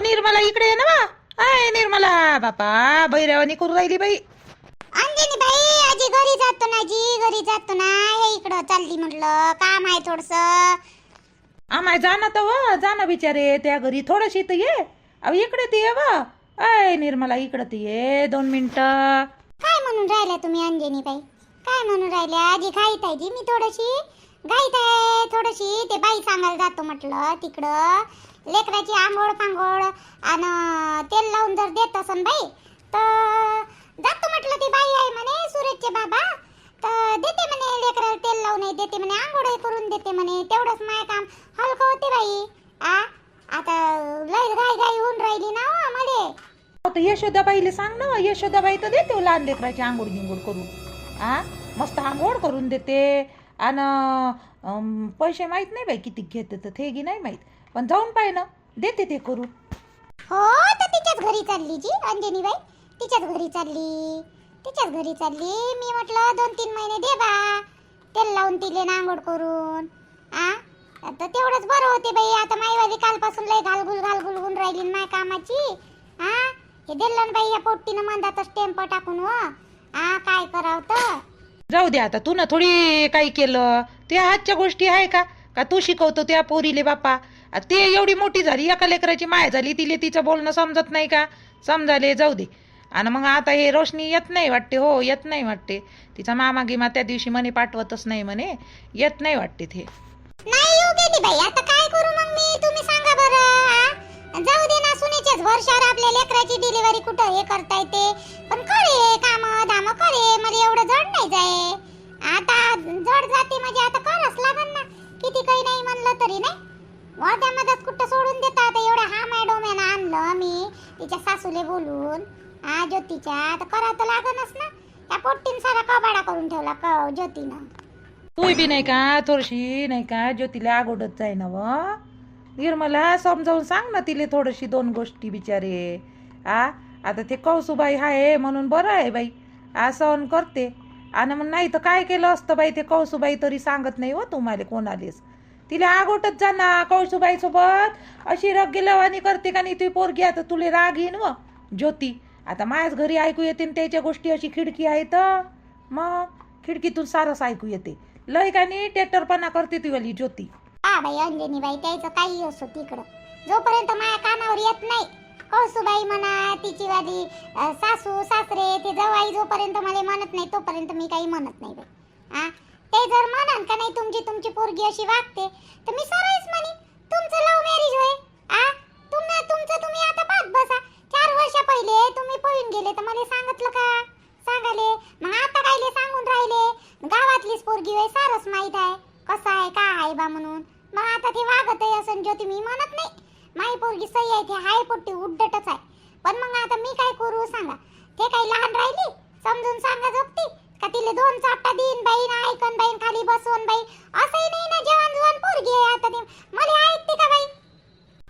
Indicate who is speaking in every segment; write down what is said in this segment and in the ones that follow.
Speaker 1: निर्मला इकडे ये ना अय निर्मला. बापा बैरावानी करू राहिली बाई.
Speaker 2: अंजनी बाई आजी घरी जातो ना जी घरी जातो ना. हे इकडं चालली म्हटलं काम आहे थोडस.
Speaker 1: आम्हाय जा ना तर व. जा ना बिचारे त्या घरी थोडीशी तर ये. अहो इकडे ते ये वा. अय निर्मला इकडे ते ये. दोन मिनिटं.
Speaker 2: काय म्हणून राहिल्या तुम्ही अंजनी बाई? काय म्हणून राहिल्या? आजी घाईत आहे जी मी थोडीशी. घाईत आहे थोडीशी. ते बाई सांगायला जातो म्हटलं तिकडं. लेकराची आंघोळ पांघोळ आणि तेल लावून जर देत असन बाई तर जातो म्हटलं ती बाई आहे म्हणे सुरेशचे बाबा. तर देते म्हणे लेकराला तेल लावून देते म्हणे आंघोळ करून देते म्हणे. तेवढंच माय काम हलकं होते बाई. आ? आता लय घाई घाई होऊन राहिली ना आम्हाला मले.
Speaker 1: अहो, यशोदाबाईला सांग ना यशोदाबाई तर देते हो लहान लेकराची आंघोळ गिंगोळ करून. आ? मस्त आंघोळ करून देते. आणि पैसे माहीत नाही बाई किती घेते तर ते गी नाही माहीत. पण जाऊन पाय ना. देते ते करून.
Speaker 2: हो तर तिच्याच घरी चालली जी अंजनी बाई तिच्याच घरी चालली. तिच्याच घरी चालली. मी म्हटलं दोन तीन महिने दे बा. तेल लावून तिले नांगोड करून. आ? आता तेवढंच बरं होते बाई. आता माईवाली कालपासून लय घालगुल घालगुल होऊन राहिली माय कामाची. हा हे दिलं बाई या पोट्टीनं मंदातच टेम्प टाकून व आ काय करावं तर?
Speaker 1: जाऊ दे आता. तू ना थोडी काही केलं. त्या हातच्या गोष्टी आहे का? का तू शिकवतो त्या पोरीले बापा? ते एवढी मोठी झाली एका लेकराची माय झाली तिले तिचं बोलणं समजत नाही का? समजाले जाऊ दे. आणि मग आता हे रोशनी येत नाही वाटते हो येत नाही वाटते. तिचा मामा गिमा त्या दिवशी म्हणे पाठवतच नाही म्हणे. येत नाही वाटते ते.
Speaker 2: नाही आता काय करू मग तुम्ही सांगा बरं जाऊ दे ना सुनेच्याच वर्षावर आपल्या लेकराची डिलिव्हरी कुठं हे करता येते पण करे काम धाम करे मला एवढं जड नाही जाय. आता जड जाते म्हणजे आता करच लागन ना. किती काही नाही म्हणलं तरी नाही? मोठ्या मदत कुठं सोडून देता आता एवढं हा मॅडम आहे ना आणलं मी. तिच्या सासूले बोलून हा ज्योतीच्या आता करा तर लागनच ना. त्या पोट्टीन सारा कबाडा करून ठेवला क ज्योतीनं.
Speaker 1: तू बी नाही का थोडीशी नाही का ज्योतीला आगोडत जाय ना व निर्मला समजावून सांग ना तिले थोडीशी दोन गोष्टी बिचारे. आ आता ते कौसुबाई आहे म्हणून बरं आहे बाई. आ सहन करते. आणि मग नाही तर काय केलं असतं बाई ते कौसुबाई तरी सांगत नाही हो तुम्हाला कोणालेच. तिला आगोटत जा ना सोबत. अशी रग्गी करते का नाही ती पोरगी आता तुले राग येईन व. ज्योती आता माझ्याच घरी ऐकू येते त्याच्या गोष्टी अशी खिडकी आहे तर मग खिडकीतून सारस ऐकू येते. लय का नाही टेटरपणा करते ती वाली ज्योती.
Speaker 2: हा बाई अंजनी बाई त्याचं काही असो तिकडं. जोपर्यंत माझ्या कानावर येत नाही कौसुबाई म्हणा तिची वाली सासू सासरे ते जवाई जोपर्यंत मला म्हणत नाही तोपर्यंत मी काही म्हणत नाही बाई. हा ते जर म्हणाल का नाही तुमची तुमची पोरगी अशी वागते तर मी सरळच म्हणे तुमचं लव्ह मॅरेज होय? आ? तुम्ही तुमचं तुम्ही आता पाहत बसा. चार वर्षा पहिले तुम्ही पळून गेले तर मला सांगितलं का? सांगाले मग आता कायले सांगून राहिले? गावातलीच पोरगी होय सारच माहीत आहे. कसं आहे का आहे बा म्हणून? मग आता ते वागत आहे असं ज्योती मी म्हणत नाही. माई पोरगी सही आहे ते हाय पोट्टी उड्डटच आहे. पण मग आता मी काय करू सांगा? ते काही लहान राहिली? समजून सांगा झोपती का तिले दोन चापटा देईन बाई ना ऐकन बाईन खाली बसवून बाई. असंही नाही ना जेवण जुवण पोरगी आहे आता ती. मला ऐकते का बाई?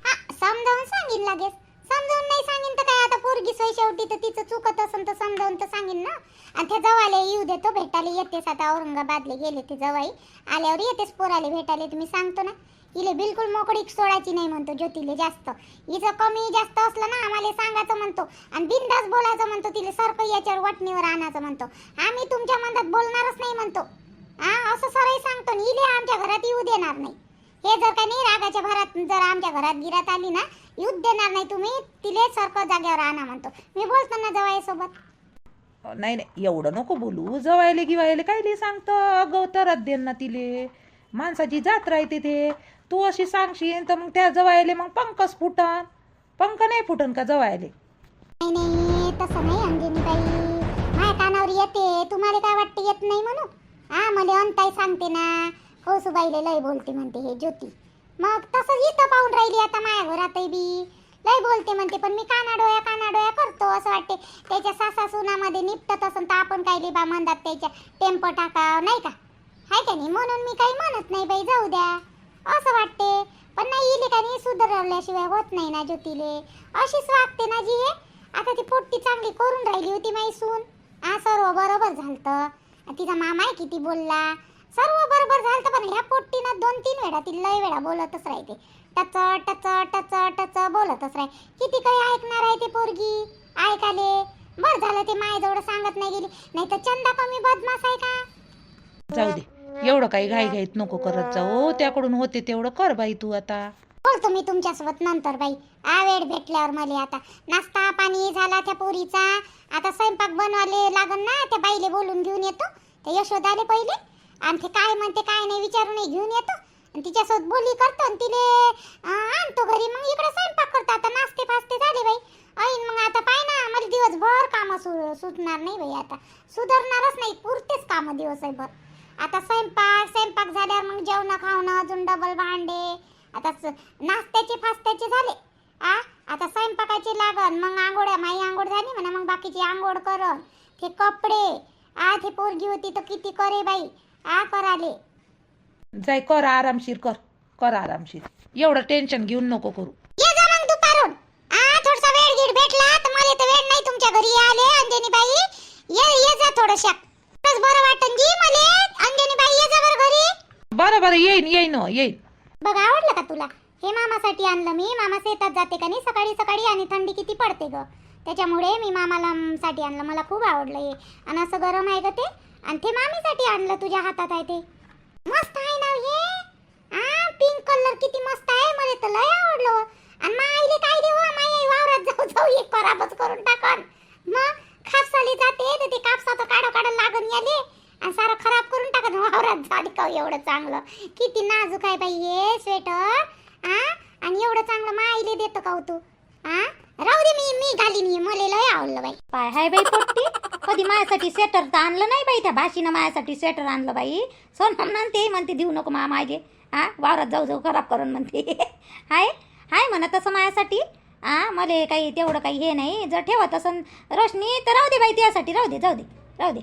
Speaker 2: हा समजावून सांगीन लगेच. समजावून नाही सांगीन तर काय आता पोरगी सोय शेवटी तर तिचं चुकत असेल तर समजावून तर सांगीन ना. आणि त्या जवाले येऊ देतो भेटाले येतेस आता औरंगाबादले गेले ते जवाई आल्यावर येतेस पोराले भेटाले तुम्ही सांगतो ना. इले बिलकुल मोकळीक सोडायची नाही म्हणतो ज्योतीले जास्त. हिचं कमी जास्त असलं ना आम्हाला सांगायचं म्हणतो. आणि बिंदास बोलायचं म्हणतो तिले सारखं याच्यावर वटणीवर आणायचं म्हणतो. आम्ही तुमच्या मनात बोलणारच नाही म्हणतो. हा असं सरही सांगतो आणि इले आमच्या घरात येऊ देणार नाही. हे जर का नाही रागाच्या भरात जर आमच्या घरात गिरात आली ना येऊ देणार नाही तुम्ही तिले सारखं जागेवर आणा म्हणतो. मी बोलतो ना जवाई सोबत
Speaker 1: नाही नाही एवढं नको बोलू. जवायले गिवायले काय सांगतं? अगं तरच देन ना तिले. माणसाची जात राहते ते. तू अशी सांगशील तर मग त्या जवायले मग पंकच फुटन. पंक नाही फुटन का जवायले
Speaker 2: नाही नाही तसं नाही अंजनी बाई माझ्या कानावर येते. तुम्हाला काय वाटते येत नाही म्हणून? हा मला अंताई सांगते ना. हो, कौसुबाईले लय बोलते म्हणते हे ज्योती. मग तसंच इथं पाहून राहिली आता माझ्या घरातही बी. लय बोलते म्हणते पण मी कानाडोया कानाडोया करतो असं वाटते. त्याच्या सासा सुनामध्ये निपटत असन तर आपण काही लिबा म्हणतात त्याच्या टेम्प टाकाव नाही का? हाय का नाही? म्हणून मी काही म्हणत नाही बाई जाऊ द्या. असं वाटते. पण नाही इले का नाही सुधारल्याशिवाय होत नाही ना ज्योतीले. अशीच वागते ना जी हे. आता ती पोट्टी चांगली करून राहिली होती माई सून हा सर्व बरोबर झालतं. तिचा मामा आहे किती बोलला. सर्व बरोबर झालं पण ह्या पोट्टीनं दोन तीन वेळा ती लय वेळा बोलतच राहते. टच टच टच टच बोलतच राह. किती काही ऐकणार आहे ते पोरगी? ऐकाले. बर झालं ते मायाजवळ सांगत नाही गेली. नाही तर चंदा कमी बदमाश आहे का?
Speaker 1: जाऊ दे. एवढं काही घाई घाईत नको करत जाऊ. त्याकडून होते तेवढं कर बाई तू आता.
Speaker 2: बोलतो मी तुमच्यासोबत नंतर बाई. आ वेळ भेटल्यावर मला आता. नाश्ता पाणी झाला त्या पोरीचा. आता स्वयंपाक बनवाले लागन ना त्या बाईले बोलून घेऊन येतो. त्या यशोदाले पहिले. आणि ते काय म्हणते काय नाही विचारून घेऊन येतो. आणि तिच्यासोबत बोली करतो आणि तिले आणतो घरी. मग इकडे स्वयंपाक करतो. आता नाश्ते फास्ते झाले बाई. ऐन मग आता पाय ना मला दिवसभर कामं सु सुटणार नाही बाई आता. सुधारणारच नाही. पुरतेच कामं दिवसभर. आता स्वयंपाक स्वयंपाक झाल्यावर मग जेवण खावणं अजून डबल भांडे. आता नाश्त्याचे फास्त्याचे झाले. आ? आता स्वयंपाकाचे लागन मग आंघोळ्या माई आंघोळ झाली म्हणा मग बाकीची आंघोळ करन ते कपडे. आ ते पोरगी होती तर किती करे बाई. आ कराले.
Speaker 1: जाय कर आरामशीर कर. कर आरामशीर. एवढं टेन्शन घेऊन नको करू.
Speaker 2: ये जा मग दुपारून. आ थोडसा वेळ गीड भेटला तर मला तर वेळ नाही तुमच्या घरी आले अंजनी बाई ये ये जा थोडशा बरं वाटन जी मले. अंजनी बाई ये जा बरं घरी.
Speaker 1: बरं बरं येईन येईन हो, येईन.
Speaker 2: बघ आवडलं का तुला? हे मामासाठी आणलं मी. मामा शेतात जाते का नाही? सकाळी सकाळी आणि थंडी किती पडते ग. त्याच्यामुळे मी मामाला म, साठी आणलं. मला खूप आवडलं हे. आणि असं गरम आहे ग ते. आणि ते मामीसाठी आणलं तुझ्या हातात आहे ते. मस्त आहे ना हे. आ पिंक कलर किती मस्त आहे. मला तर लय आवडलं हो. आणि माईले काय देऊ? माई आई वावरात जाऊ जाऊ एक खराबच करून टाकन. मग कापसाली जाते तर ते कापसाचं काढा काढा लागन याले आणि सारं खराब करून टाकत वावरात झाड का एवढं चांगलं. किती नाजूक आहे बाई हे स्वेटर आ? आणि एवढं चांगलं माईले देतो का हो तू. आ? राहू दे मी मी घालीन हे मला लय आवडलं बाई.
Speaker 3: पाय हाय बाई पोट्टी कधी माझ्यासाठी स्वेटर तर आणलं नाही बाई त्या भाषीनं माझ्यासाठी स्वेटर आणलं बाई. सोन म्हणते म्हणते देऊ नको मा माझे हा वावरात जाऊ जाऊ खराब करून म्हणते. हाय? हाय म्हणा तसं माझ्यासाठी हा मला काही तेवढं काही हे नाही. जर ठेवत असं रोशनी तर राहू दे बाई त्यासाठी. राहू दे जाऊ दे राहू दे.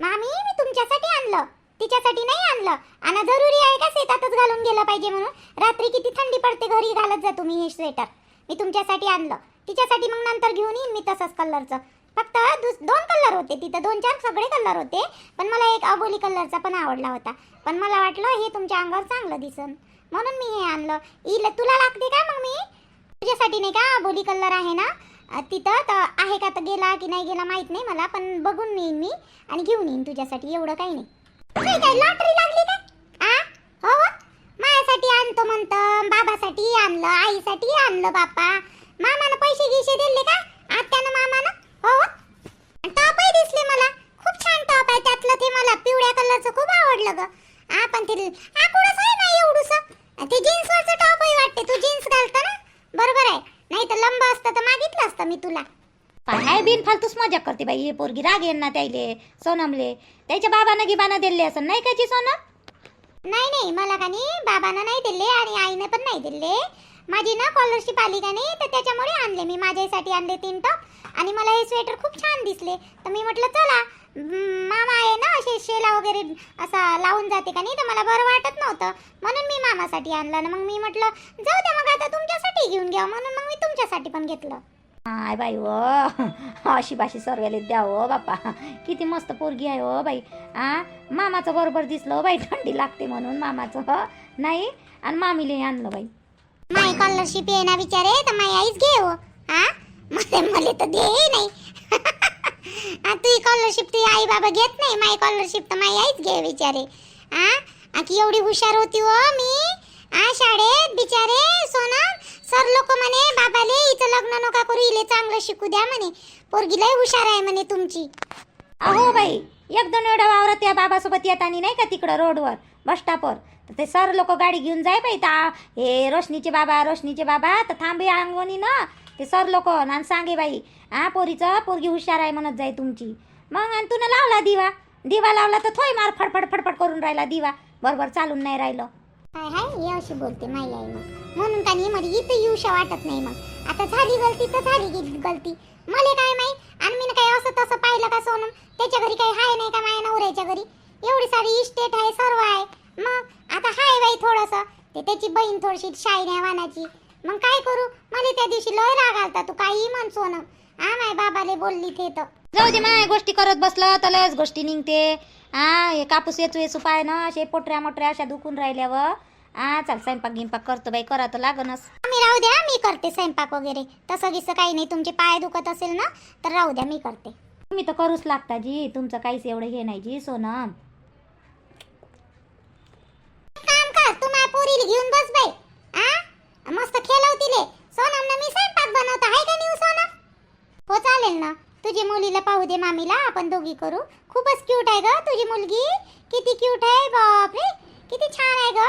Speaker 2: मामी मी तुमच्यासाठी आणलं. तिच्यासाठी नाही आणलं. आणि जरुरी आहे का शेतातच घालून गेलं पाहिजे म्हणून? रात्री किती थंडी पडते घरी घालत जा तुम्ही हे स्वेटर मी तुमच्यासाठी आणलं. तिच्यासाठी मग नंतर घेऊन येईन मी तसंच कलरचं. फक्त दुस दोन कलर होते तिथं. दोन चार सगळे कलर होते. पण मला एक अबोली कलरचा पण आवडला होता. पण मला वाटलं हे तुमच्या अंगावर चांगलं दिसन. म्हणून मी हे आणलं. इल तुला लागते का मग मी? तुझ्यासाठी नाही का अबोली कलर आहे ना? तिथं तर आहे का तर गेला की नाही गेला माहीत नाही मला. पण बघून येईन मी आणि घेऊन येईन तुझ्यासाठी. एवढं काही नाही. काय काय लॉटरी लागली का? आ? हो, हो. माझ्यासाठी आणतो म्हणत बाबासाठी आणलं आईसाठी आणलं बाप्पा मामानं पैसे गिसे दिले का? आत्यानं मामानं? हो, हो. टॉपही दिसले मला. खूप छान टॉप आहे त्यातलं ते मला. पिवळ्या कलरचं खूप आवडलं ग. आपण ते आकुडच आहे ना एवढूस. ते जीन्सवरचं टॉपही वाटते. तू जीन्स घालतो ना? बरोबर आहे. नाही तर लंब असतं तर मागितलं असतं मी तुला.
Speaker 3: काय हाय बिन फालतूच मजा करते बाई हे पोरगी राग येईन ना त्याले सोनमले. त्याच्या बाबानं गिबानं दिले असं नाही का जी सोनम?
Speaker 2: नाही नाही मला का नाही बाबानं नाही दिले आणि आईने पण नाही दिले. माझी ना स्कॉलरशिप आली का नाही तर त्याच्यामुळे आणले मी माझ्यासाठी आणले तीन टॉप. आणि मला हे स्वेटर खूप छान दिसले. तर मी म्हटलं चला मामा आहे ना असे शेला वगैरे असा लावून जाते का नाही तर मला बरं वाटत नव्हतं. म्हणून मी मामासाठी आणलं ना मग मी म्हटलं जाऊ द्या मग आता तुमच्यासाठी घेऊन घ्या. म्हणून मग मी तुमच्यासाठी पण घेतलं.
Speaker 3: हाय बाई हो. अशी भाषी सर्वेले द्या हो बापा. किती मस्त पोरगी आहे हो बाई. आ? मामाचं बरोबर दिसलं हो बाई. थंडी लागते म्हणून मामाचं. हो? नाही? आणि मामीले आणलं बाई.
Speaker 2: माय कॉलरशिप आहे ना विचारे तर माई आईच घे हो. हा मला मला तर दे नाही. आ, तुझी कॉलरशिप तुझी आई बाबा घेत नाही? माय कॉलरशिप तर माई आईच घे विचारे हा आ, की एवढी हुशार होती हो मी. आ शाळेत बिचारे सोना सर लोक म्हणे बाबाले हिचं लग्न नका करू हिले चांगलं शिकू द्या म्हणे. पोरगी लय हुशार आहे म्हणे तुमची.
Speaker 3: अहो बाई एक दोन वेळा वावरात या बाबासोबत येतानी नाही का तिकडं रोडवर बस स्टॉपवर? तर ते सर लोक गाडी घेऊन जाय बाई ता. हे रोशनीचे बाबा रोशनीचे बाबा तर थांबे अंगोनी ना. ते सर लोक आणि सांगे बाई हा पोरीचं पोरगी हुशार आहे म्हणत जाय तुमची. मग आणि तुला लावला दिवा. दिवा लावला तर थोय मार फडफड फडफड करून राहिला दिवा. बरोबर चालून नाही राहिलं.
Speaker 2: काय हाय? ये अशी बोलते माई आई मग. म्हणून का नाही मला इथं येऊशा वाटत नाही मग. आता झाली गलती तर झाली गी- गलती. मला काय माहीत? आणि मी काय असं तसं पाहिलं का सोनम त्याच्या घरी काही हाय नाही का माझ्या नवऱ्याच्या घरी? एवढी सारी इस्टेट आहे सर्व आहे. मग आता हाय बाई थोडंसं. ते त्याची बहीण थोडीशी शाई नाही वानाची. मग काय करू? मला त्या दिवशी लय राग आलता. तू काही म्हण सोनम आ माय बाबाले बोलली ते तर.
Speaker 3: जाऊ दे माय गोष्टी करत बसलं तर लयच गोष्टी निघते. हा हे कापूस येचू येचू पाय ना असे पोटऱ्या मोटऱ्या अशा दुखून राहिल्यावर. हा चाल स्वयंपाक गिंपाक करतो बाई करा तर लागनच.
Speaker 2: आम्ही राहू द्या मी करते स्वयंपाक वगैरे. तसं गिसं काही नाही तुमचे पाय दुखत असेल ना तर राहू द्या मी करते.
Speaker 3: तुम्ही तर करूच लागता जी तुमचं काहीच एवढं हे नाही जी सोनम
Speaker 2: काम कर तू माझ्या पोरीला घेऊन बस बाई. आ? मस्त खेळव तिले सोनम ना मी स्वयंपाक बनवतो आहे का नाही सोनम हो चालेल ना. तुझी मुलीला पाहू दे मामीला आपण दोघी करू. खूपच क्यूट आहे ग तुझी मुलगी. किती क्यूट आहे बापरे. किती छान आहे ग.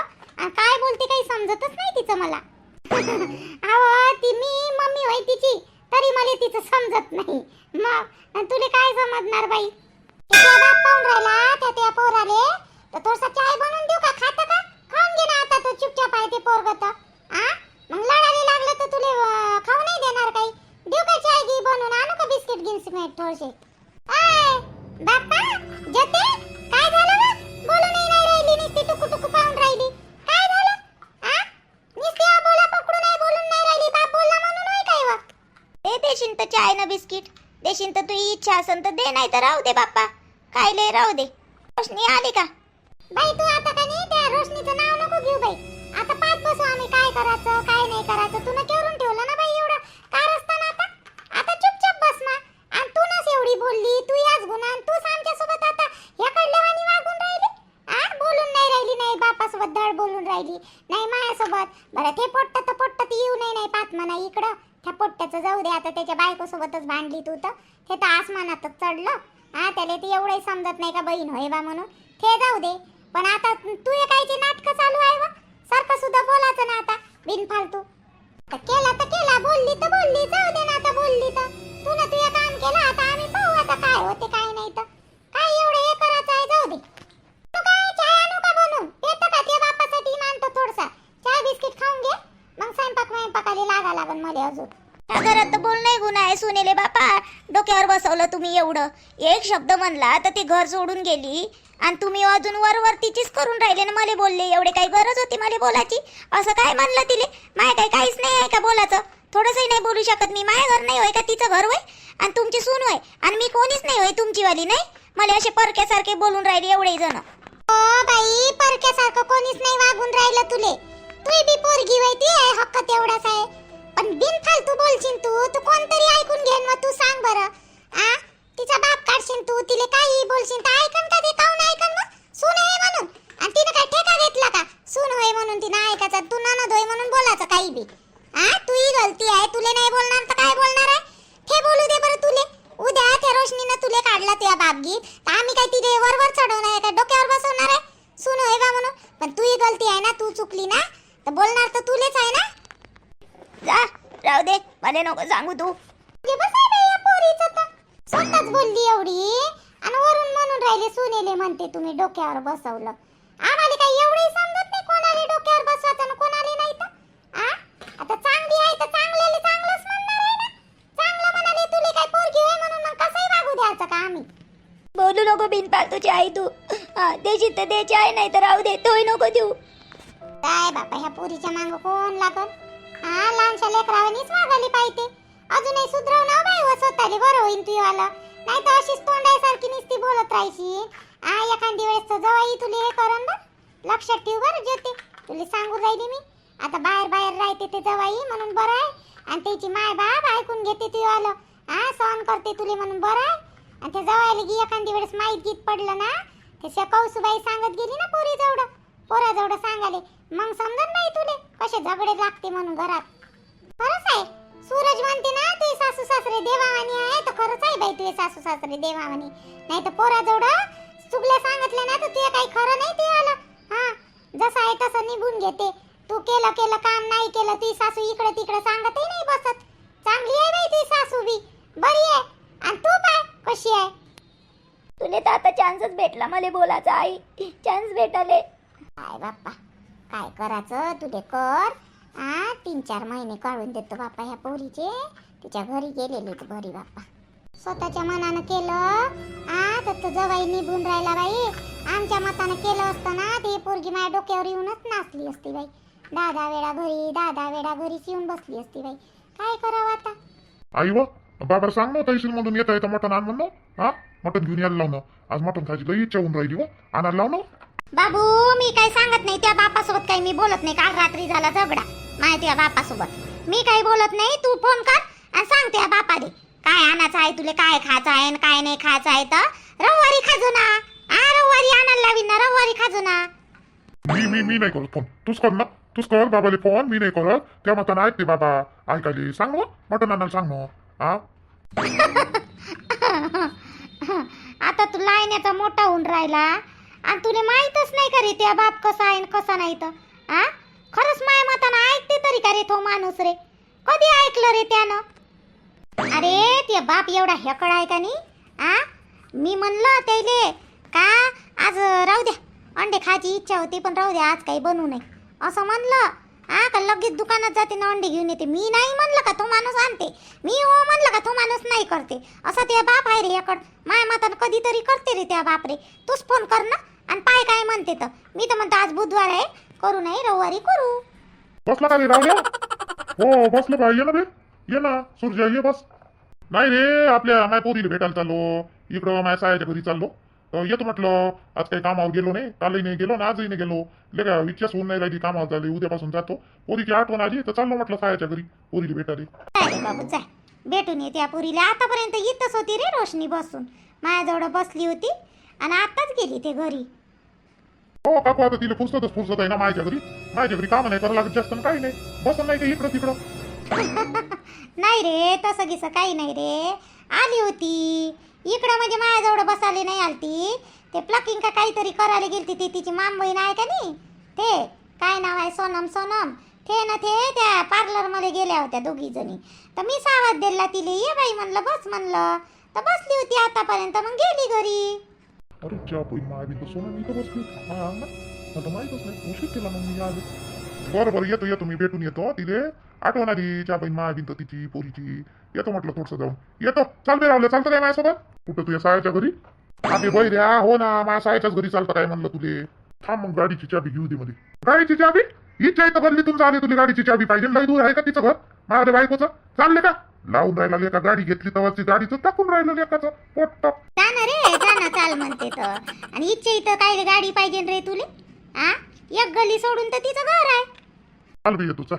Speaker 2: काय बोलते काही समजतच नाही तिचं मला. अहो ती मी मम्मी होय तिची. तरी मला तिचं समजत नाही. मग तुला काय समजणार बाई? बाप पाहून राहिला त्या त्या पोराले. तर थोडसा चाय बनवून देऊ का? खाता का? खाऊन घे ना आता तो चुपचाप आहे ते पोरग तर. आ? मग लढायला लागलं तर तुले खाऊ नाही देणार काही. देऊ का चाय घे बनवून आणू का बिस्किट गिन्स्किट थोडेसे? आय बाप्पा जते काय झालं बा बोलू नाही नाही राहिली नुसती टुकू टुकू पाहून राहिली. काय झालं? आ? नुसती आ बोला पकडू नाही बोलून नाही राहिली. बाप बोलला म्हणून होय काय वा
Speaker 3: ए देशील तर चाय ना बिस्किट. देशील तर तुझी इच्छा असेल तर दे नाही तर राहू दे बाप्पा. काय लय राहू दे. रोशनी आली का?
Speaker 2: बाई तू आता का नाही त्या रोशनीचं नाव नको घेऊ बाई. आता पाच बसू आम्ही काय करायचं काय नाही करायचं. तू न केवरून ठेवलं ना बाई एवढं काय रस्ताना आता आता चुपचाप बस ना आणि तू नस एवढी बोलली तू याच गुन्हा आणि तूच आमच्यासोबत आता ह्या कडल्यावानी वागून राहिली आ बोलून नाही राहिली नाही बापासोबत धड बोलून राहिली नाही माझ्यासोबत बरं ते पोट्ट तर पोट्ट तर येऊ नाही नाही पात म्हणा इकडं. त्या पोट्ट्याचं जाऊ दे आता त्याच्या बायकोसोबतच भांडली तू तर. हे तर आसमानातच चढलं. हा त्याला ती एवढंही समजत नाही का बहीण होय बा म्हणून. ते जाऊ दे. पण आता तू हे कायची नाटकं चालू आहे वा सारखं सुद्धा बोलायचं ना आता. बिनफालतू. केला तर केला बोलली तर बोलली. जाऊ दे ना आता बोलली तर. तू ना तुझं काम केलं आता आम्ही पाहू आता काय होते काय एवढं हे करायचं आहे जाऊ दे तू काय चाय आणू का बनवून पेत का ते बापासाठी मानतो थोडसा चाय बिस्किट खाऊन घे मग स्वयंपाक स्वयंपाकाला लागा लागन मला अजून.
Speaker 3: त्या घरात तर बोल नाही गुन्हा आहे सुनेले बापा. डोक्यावर बसवलं तुम्ही एवढं. एक शब्द म्हणला तर ती घर सोडून गेली. आणि तुम्ही अजून वरवर तिचीच करून राहिले ना मला बोलले. एवढे काही गरज होती मला बोलायची? असं काय म्हणलं तिले? माय काय काहीच नाही आहे का बोलायचं? थोडंसंही नाही बोलू शकत मी. माय घर नाही होय का तिचं घर होय? आणि तुमची सून होय? आणि मी कोणीच नाही होय तुमची वाली नाही? मला असे परक्यासारखे बोलून राहिले एवढे जण
Speaker 2: ओ बाई परक्यासारखं कोणीच नाही वागून राहिलं तुले. तू बी पोरगी वय ती आहे हक्क तेवढाच आहे. पण बिन फालतू बोलशील तू तू कोणतरी ऐकून घेन मग तू सांग बरं. आ? तिचा बाप काढशील तू तिले काही बोलशील तर ऐक का ते काऊन ऐकन मग सून आहे म्हणून आणि तिने काय ठेका घेतला का सून होय म्हणून तिनं ऐकायचं तू ननद होय म्हणून बोलायचं काही बी आ तू ही गलती आहे तुले नाही बोलणार तर काय बोलणार आहे हे बोलू दे बरं तुले उद्या त्या रोशनीनं तुले काढला तुझ्या बापगीत तर आम्ही काय तिथे वरवर चढवणार आहे का डोक्यावर बसवणार आहे सुन होय बा म्हणून पण तू ही गलती आहे ना तू चुकली ना तर बोलणार तर तुलेच आहे ना
Speaker 3: जा राहू दे मला नको सांगू तू.
Speaker 2: स्वतःच बोलली एवढी. आणि वरून म्हणून राहिले सुनेले म्हणते तुम्ही डोक्यावर बसवलं. आम्हाला काही एवढंही समजत नाही कोणाला डोक्यावर बसवायचं आणि कोणाला नाही तर. आ? आता चांगली आहे तर चांगल्याला चांगलंच म्हणणार आहे ना. चांगलं म्हणाले तुले काय पोरगी होय म्हणून मग कसंही वागू द्यायचं का आम्ही?
Speaker 3: बोलू नको बिनपालतूची आई तू. देशी तर द्यायची आहे नाही तर राहू दे तोही नको देऊ.
Speaker 2: काय बापा ह्या पोरीच्या मांग कोण लागल? हा लहानशा लेकरावानीच वागायला पाहिजे अजूनही सुधरव ना हो बाई व स्वतःले बरं होईन तू वाला नाही तर अशीच तोंडायसारखी नुसती बोलत राहायची. हा एखादी वेळेस तर जवाई तुले हे करन बरं. लक्षात ठेव बरं जेते तुला सांगून राहिली मी. आता बाहेर बाहेर राहते ते जवाई म्हणून बरं आहे. आणि त्याची माय बाप ऐकून घेते तू आलं हा सहन करते तुले म्हणून बरं आहे. आणि ते जवायला गी एखादी वेळेस माहीत गीत पडलं ना ते कौसुबाई सांगत गेली ना पोरी जवळ पोरा जवळ सांगाले मग समजत नाही तुले कसे झगडे लागते म्हणून घरात. खरंच आहे सूरज म्हणते ना तुझे सासू सासरे देवावानी आहे तर खरंच आहे बाई तुझे सासू सासरे देवावानी नाही तर पोरा जवळ चुकल्या सांगितलं ना तर तुझे काही खरं नाही ते आलं हा जसं आहे तसं निभून घेते. तू केलं केलं काम नाही केलं तुझी सासू इकडे तिकडे सांगतही नाही बसत. चांगली आहे बाई तुझी सासू बी. बरी आहे. आणि तू पाय कशी आहे?
Speaker 3: तुले तर आता चान्सच भेटला मला बोलायचा आई चान्स भेटाले.
Speaker 2: काय बाप्पा. काय करायचं? तू ते कर आ तीन चार महिने काढून देतो बाप्पा ह्या पोरीचे. तिच्या घरी गेलेलीच घरी बाप्पा स्वतःच्या मनानं केलं. आ तर तो जवाई निभून राहिला बाई. आमच्या मतानं केलं असतं ना ती पोरगी माझ्या डोक्यावर येऊनच नाचली असती बाई. दहा दहा वेळा घरी दहा दहा वेळा घरीच येऊन बसली असती बाई. काय करावं आता?
Speaker 4: आई व बाबा सांग ना तहसील मधून येता येतं मटण आण म्हणणं हा? मटण घेऊन यायला लावणं. आज मटण खायची लई इच्छा होऊन राहिली व. आणायला लावणं
Speaker 2: बाबू मी काही सांगत नाही. त्या बापासोबत काही मी बोलत नाही. काल रात्री झाला झगडा. माझ्या त्या बापासोबत? मी काही बोलत नाही. तू फोन कर आणि सांग त्या बापाले. काय आणायचं आहे तुले? काय खायचं आहे आणि काय नाही खायचं आहे तर? रविवारी खाजू ना आ रविवारी आणायला लावीन ना. रविवारी खाजू ना
Speaker 4: मी मी मी नाही करत फोन तूच कर ना. तूच कर बाबाले फोन मी नाही करत. त्या मतानं ऐकते बाबा. ऐकायले. सांग ना मटण आणायला सांग ना हा
Speaker 2: आता तू लायण्याचा मोठा होऊन राहिला. आणि तुला माहीतच नाही का रे त्या बाप कसा आहे कसा नाही तर? आ? खरंच माय मतानं ऐकते तरी का रे तो माणूस रे? कधी ऐकलं रे त्यानं? अरे ते बाप एवढा हेकड आहे का नाही? आ? मी म्हणलं त्याले का? आज राहू द्या. अंडे खायची इच्छा होती पण राहू द्या आज काही बनवू नये. असं म्हणलं. हा का लगेच दुकानात जाते ना अंडे घेऊन येते? मी नाही म्हणलं का तो माणूस आणते? मी हो म्हणलं का तो माणूस नाही करते? असा त्या बाप आहे रे याकड माय मातानं कधीतरी करते रे त्या बाप रे. तूच फोन कर ना. आणि पाय काय म्हणते तर? मी तर म्हणतो आज बुधवार आहे करू नाही रविवारी करू.
Speaker 4: बसला का रे रावल्या हो बसलं का ये ना बे ये ना सूर्य ये बस. नाही रे आपल्या माय पोरीला भेटायला चाललो. इकडं माझ्या सायाच्या घरी चाललो. तर येतो म्हटलं आज काही कामावर गेलो नाही कालही नाही गेलो ना आजही नाही गेलो. लेका इच्छाच होऊन नाही राहिली कामावर झाली उद्यापासून जातो. पोरीची आठवण आली तर चाललो म्हटलं सायाच्या घरी पोरीला भेटायला.
Speaker 2: काय रे बाबू जाय भेटून ये त्या पुरीला. आतापर्यंत इथंच होती रे रोशनी बसून. माझ्याजवळ बसली होती. आणि आताच गेली ते घरी.
Speaker 4: हो काकू आता तिला फुसतच फुसत आहे ना माझ्या घरी. माझ्या घरी काम नाही करावं लागत जास्त आणि काही नाही. बसन नाही का इकडं तिकडं.
Speaker 2: नाही रे तसं गिसं काही नाही रे. आली होती. इकडं म्हणजे माझ्याजवळ बसायला नाही आलती. ते प्लकिंग का काहीतरी करायला गेलती ती तिची माम बहीण आहे का नाही? ते काय नाव आहे? सोनम सोनम. ते ना ते त्या पार्लरमध्ये गेल्या होत्या दोघी जणी. तर मी सावध दिला तिले. ये बाई म्हणलं बस म्हणलं. तर बसली होती आतापर्यंत. मग गेली घरी.
Speaker 4: अरे च्या पोई माय बिंद सोनं मी तर बसली हा ना मला माहीतच नाही उशीर केला मग मी आलो बरं बरं येतो येतो मी भेटून येतो तिले। आठवण आली च्या बहीण माय बिंद तिची पोरीची। येतो म्हटलं थोडस जाऊन। येतो चालते रावलं चालतं काय माझ्यासोबत कुठं तुझ्या सायाच्या घरी? आम्ही बैऱ्या हो ना माझ्या सायाच्याच घरी चालतं काय म्हणलं तुले? थांब मग गाडीची चाबी घेऊ दे मध्ये गाडीची चाबी? इच्छा इथं गल्लीतून चालली तुला गाडीची चाबी. पाहिजे लई दूर आहे का तिचं घर? माझ्या बायकोचं. चालले का? लावून राहिला लेका गाडी घेतली तेव्हा गाडीचं टाकून राहिलं लेकाचं. पोट
Speaker 2: जा चाल म्हणते तर आणि इच्छा इथं काय गाडी पाहिजे रे तुले? आ? एक गली सोडून तर तिचं घर आहे.
Speaker 4: चाल बी येतो चल.